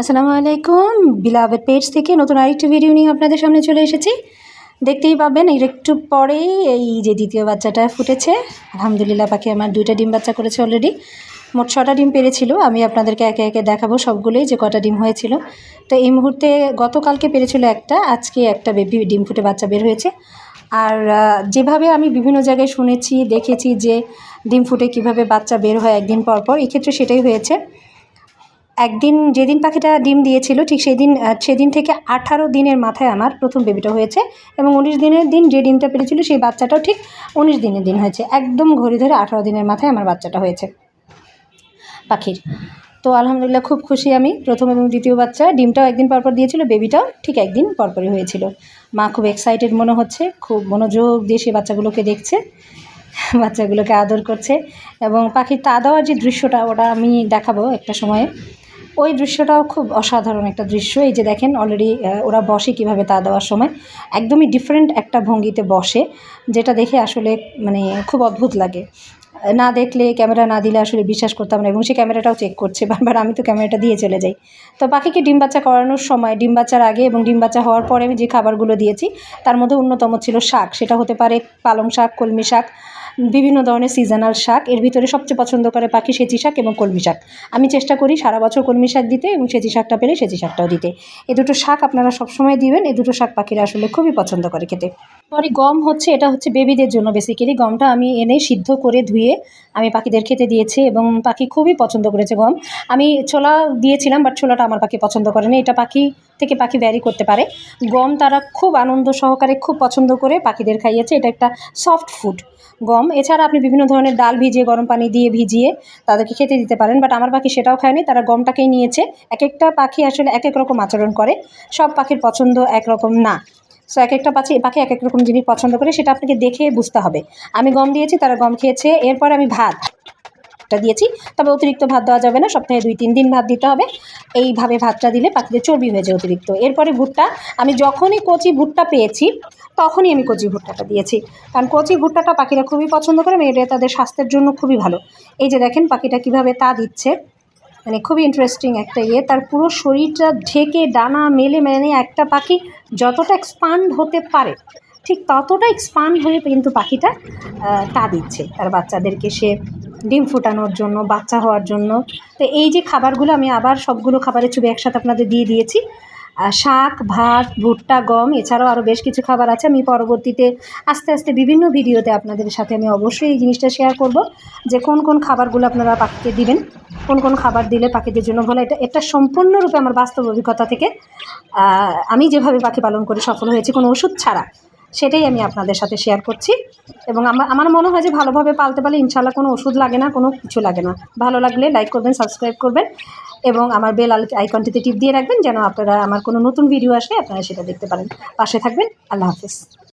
আসসালামু আলাইকুম। বিলাবের পেজ থেকে নতুন আরেকটি ভিডিও নিয়ে আপনাদের সামনে চলে এসেছি। দেখতেই পাবেন, এর একটু পরেই এই যে দ্বিতীয় বাচ্চাটা ফুটেছে, আলহামদুলিল্লাহ পাখি আমার দুইটা ডিম বাচ্চা করেছে অলরেডি মোট ছটা ডিম পেরেছিল, আমি আপনাদেরকে একে একে দেখাবো সবগুলোই যে কটা ডিম হয়েছিল। তো এই মুহূর্তে গতকালকে পেরেছিল একটা, আজকে একটা বেবি ডিম ফুটে বাচ্চা বের হয়েছে। আর যেভাবে আমি বিভিন্ন জায়গায় শুনেছি, দেখেছি যে ডিম ফুটে কীভাবে বাচ্চা বের হয় একদিন পর পর, এক্ষেত্রে সেটাই হয়েছে। একদিন যেদিন পাখিটা ডিম দিয়েছিল ঠিক সেদিন আহ, সেদিন থেকে আঠারো দিনের মাথায় আমার প্রথম বেবিটা হয়েছে এবং উনিশ দিনের দিন যে ডিমটা পেরেছিল সেই বাচ্চাটাও ঠিক উনিশ দিনের দিন হয়েছে। একদম ঘড়ি ধরে আঠারো দিনের মাথায় আমার বাচ্চাটা হয়েছে পাখির। তো আলহামদুলিল্লাহ খুব খুশি আমি। প্রথম এবং দ্বিতীয় বাচ্চা ডিমটাও একদিন পরপর দিয়েছিল বেবিটাও ঠিক একদিন পরপরই হয়েছিল। মা খুব এক্সাইটেড মনে হচ্ছে খুব মনোযোগ দিয়ে সে বাচ্চাগুলোকে দেখছে বাচ্চাগুলোকে আদর করছে এবং পাখির তা দেওয়ার যে দৃশ্যটা ওটা আমি দেখাবো একটা সময়ে। ওই দৃশ্যটাও খুব অসাধারণ একটা দৃশ্য। এই যে দেখেন অলরেডি ওরা বসে কীভাবে তা দেওয়ার সময়। একদমই ডিফারেন্ট একটা ভঙ্গিতে বসে, যেটা দেখে আসলে মানে খুব অদ্ভুত লাগে। না দেখলে ক্যামেরা না দিলে আসলে বিশ্বাস করতাম না এবং সে ক্যামেরাটাও চেক করছে বারবার, আমি তো ক্যামেরাটা দিয়ে চলে যাই। তো পাখিকে ডিম বাচ্চা করানোর সময়, ডিম বাচ্চার আগে এবং ডিম বাচ্চা হওয়ার পরে আমি যে খাবারগুলো দিয়েছি, তার মধ্যে অন্যতম ছিল শাক। সেটা হতে পারে পালং শাক, কলমি শাক বিভিন্ন ধরনের সিজনাল শাক। এর ভিতরে সবচেয়ে পছন্দ করে পাখি সেচি শাক এবং কলমি শাক। আমি চেষ্টা করি সারা বছর কলমি শাক দিতে এবং সেচি শাকটা পেলে সেচি শাকটাও দিতে। এ দুটো শাক আপনারা সবসময় দিবেন। এই দুটো শাক পাখিরা আসলে খুবই পছন্দ করে খেতে। পরে গম হচ্ছে, এটা হচ্ছে বেবিদের জন্য বেসিক্যালি গমটা আমি এনে সিদ্ধ করে ধুয়ে আমি পাখিদের খেতে দিয়েছি এবং পাখি খুবই পছন্দ করেছে গম। আমি ছোলা দিয়েছিলাম বাট ছোলাটা আমার পাখি পছন্দ করেনি এটা পাখি থেকে পাখি ভ্যারি করতে পারে। গম তারা খুব আনন্দ সহকারে, খুব পছন্দ করে পাখিদের খাইয়েছে। এটা একটা সফট ফুড গম এছাড়া আপনি বিভিন্ন ধরনের ডাল ভিজিয়ে, গরম পানি দিয়ে ভিজিয়ে তাদেরকে খেতে দিতে পারেন বাট আমার পাখি সেটাও খায়নি, তারা গমটাকেই নিয়েছে। এক একটা পাখি আসলে এক এক রকম আচরণ করে, সব পাখির পছন্দ একরকম না। সো এক একটা পাখি পাখি এক এক রকম জিনিস পছন্দ করে, সেটা আপনাকে দেখে বুঝতে হবে। আমি গম দিয়েছি, তারা গম খেয়েছে, এরপর আমি ভাত। টা দিয়েছি। তবে অতিরিক্ত ভাত দেওয়া যাবে না, সপ্তাহে দুই তিন দিন ভাত দিতে হবে। এইভাবে ভাতটা দিলে পাখিদের চর্বি হয়ে যায় অতিরিক্ত। এরপরে ভুট্টা, আমি যখনই কচি ভুট্টা পেয়েছি, তখনই আমি কচি ভুট্টাটা দিয়েছি। কারণ কচি ভুট্টাটা পাখিরা খুবই পছন্দ করে এটা তাদের স্বাস্থ্যের জন্য খুবই ভালো। এই যে দেখেন পাখিটা কীভাবে তা দিচ্ছে মানে খুবই ইন্টারেস্টিং একটা ইয়ে। তার পুরো শরীরটা ঢেকে, ডানা মেলে মানে একটা পাখি যতটা এক্সপান্ড হতে পারে, ঠিক ততটা এক্সপান্ড হয়ে কিন্তু পাখিটা তা দিচ্ছে। তার বাচ্চাদেরকে সে ডিম ফোটানোর জন্য, বাচ্চা হওয়ার জন্য। তো এই যে খাবারগুলো, আমি আবার সবগুলো খাবারের ছবি একসাথে আপনাদের দিয়ে দিয়েছি। শাক, ভাত, ভুট্টা, গম, এছাড়াও আরও বেশ কিছু খাবার আছে। আমি পরবর্তীতে আস্তে আস্তে বিভিন্ন ভিডিওতে আপনাদের সাথে আমি অবশ্যই এই জিনিসটা শেয়ার করব, যে কোন কোন খাবারগুলো আপনারা পাখিকে দিবেন, কোন কোন খাবার দিলে পাখিদের জন্য ভালো। এটা এটা সম্পূর্ণরূপে আমার বাস্তব অভিজ্ঞতা থেকে আমি যেভাবে পাখি পালন করে সফল হয়েছি, কোনো ওষুধ ছাড়া। সেটাই আমি আপনাদের সাথে শেয়ার করছি। এবং আমার আমার মনে হয় যে ভালোভাবে পালতে পারলে ইনশাল্লাহ কোনো ওষুধ লাগে না, কোনো কিছু লাগে না। ভালো লাগলে লাইক করবেন সাবস্ক্রাইব করবেন এবং আমার বেল আইকনটিতে টিপ দিয়ে রাখবেন যেন আপনারা আমার কোনো নতুন ভিডিও আসে আপনারা সেটা দেখতে পারেন। পাশে থাকবেন, আল্লাহ হাফিজ।